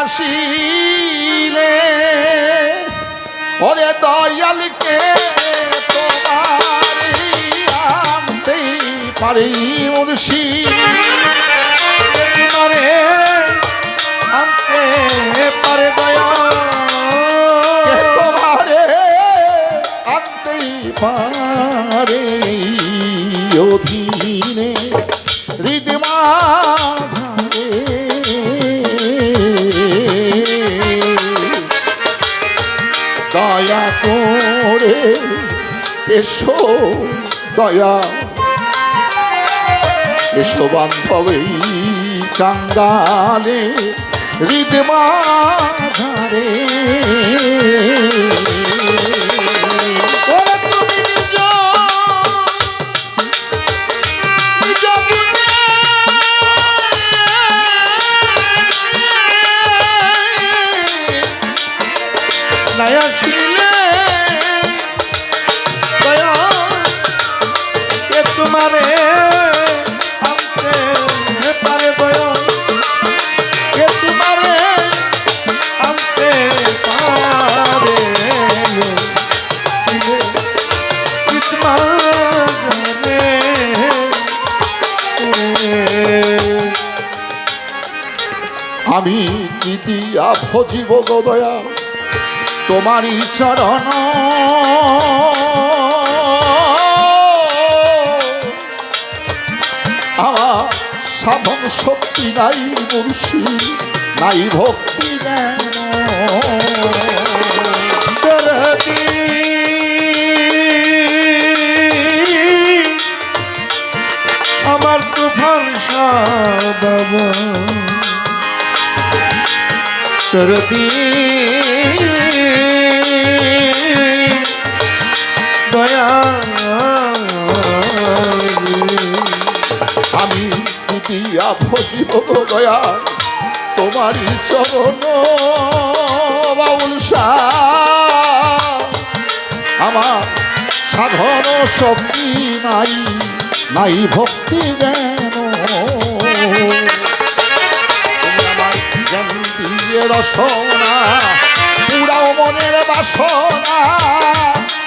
আসিলে ওরে দয়ালকে তোমার আনতে পারি মুর্শিদ। দয়া করে এসো দয়া। এসো বান্ধবী কাঙ্গালে হৃদমা ধারে ভজিব গো দয়া। তোমারই চরণ আমার সাধন শক্তি নাই মুর্শি, নাই ভক্তি আমার তুফান বাবা দরদি দয়া। আমি দিয়া ভজিব দয়া। তোমারই চরণ বাউল আমার সাধন শক্তি নাই নাই ভক্তি জ্ঞান রসনা পুরাও মনের বাসনা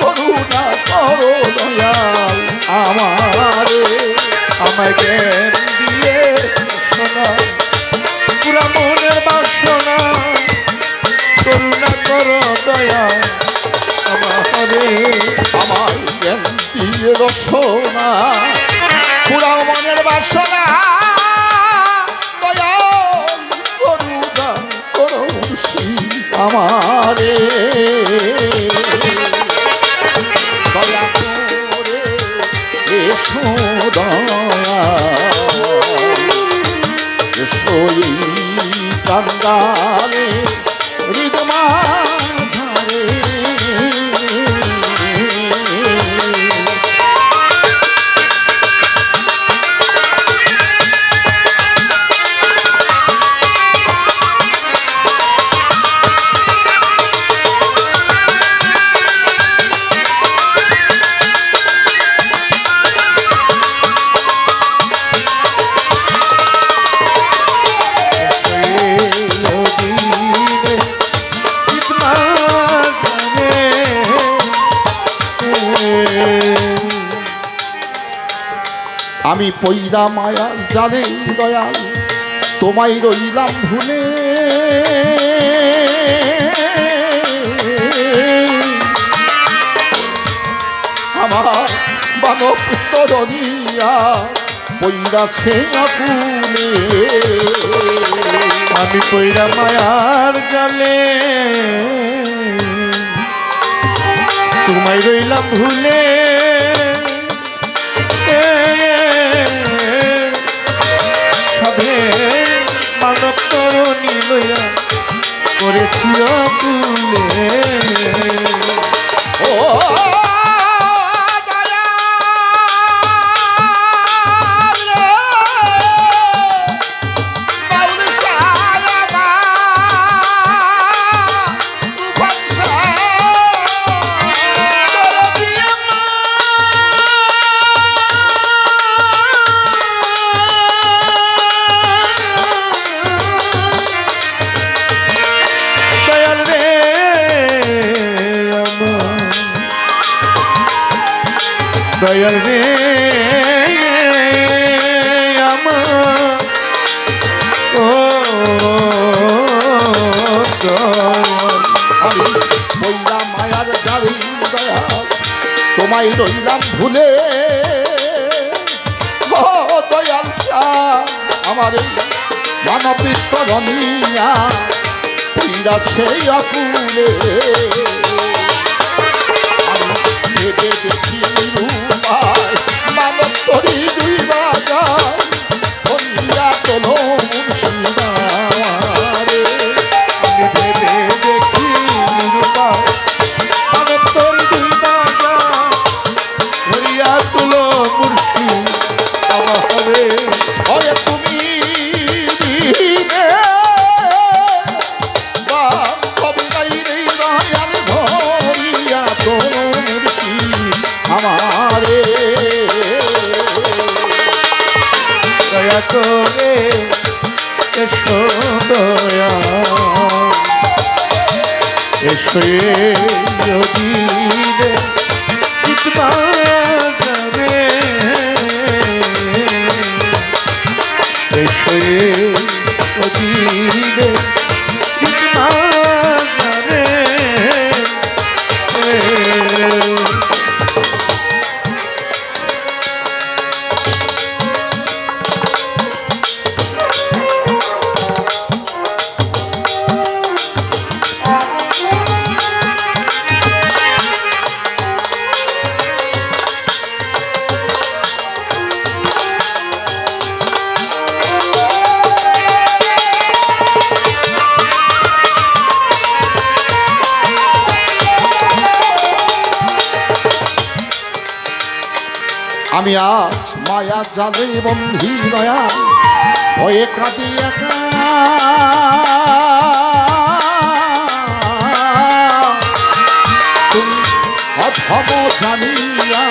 করুণা করো দয়াল আমারে আমাকে দিয়ে শোনা আমারে আমি পইরা মায়া জানে দয়াল, তোমায় রইলাম ভুলে। আমার মানব তরণিয়া পইরাছে আকুলে। আমি কইরা মায়ার জালে। তোমায় রইলাম ভুলে। দয়াল রে, আমার। ও আমি বইলাম মায়ার জালি দয়াল, তোমায় রইলাম ভুলে। ও, দয়াল আমার এই মানবিক করণিয়া সেই আমি ভেবে দেখি রূপায় করে এসো দয়া এসো যদি আমি আজ মায়া জালে বন্ধি নয়া, ভয়ে কাঁদি একা। তুমি জানিয়া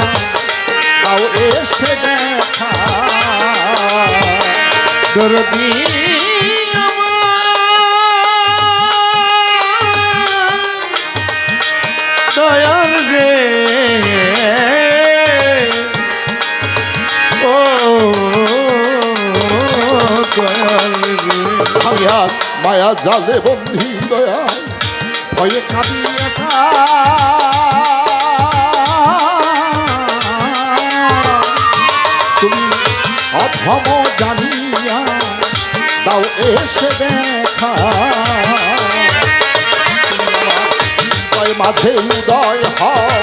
তাও এসে দেখা। দয়াল রে। মায়া জালে বন্ধি দয়া ভয়ে কাঁদি একা। তুমি অধম জানিয়া দাও এসে দেখা। মাঝে উদয় হও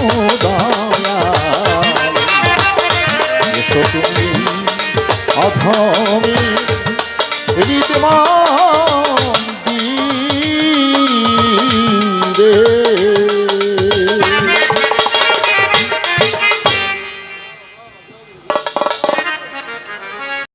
ও দয়াল এসো তুমি অধমী হৃদময়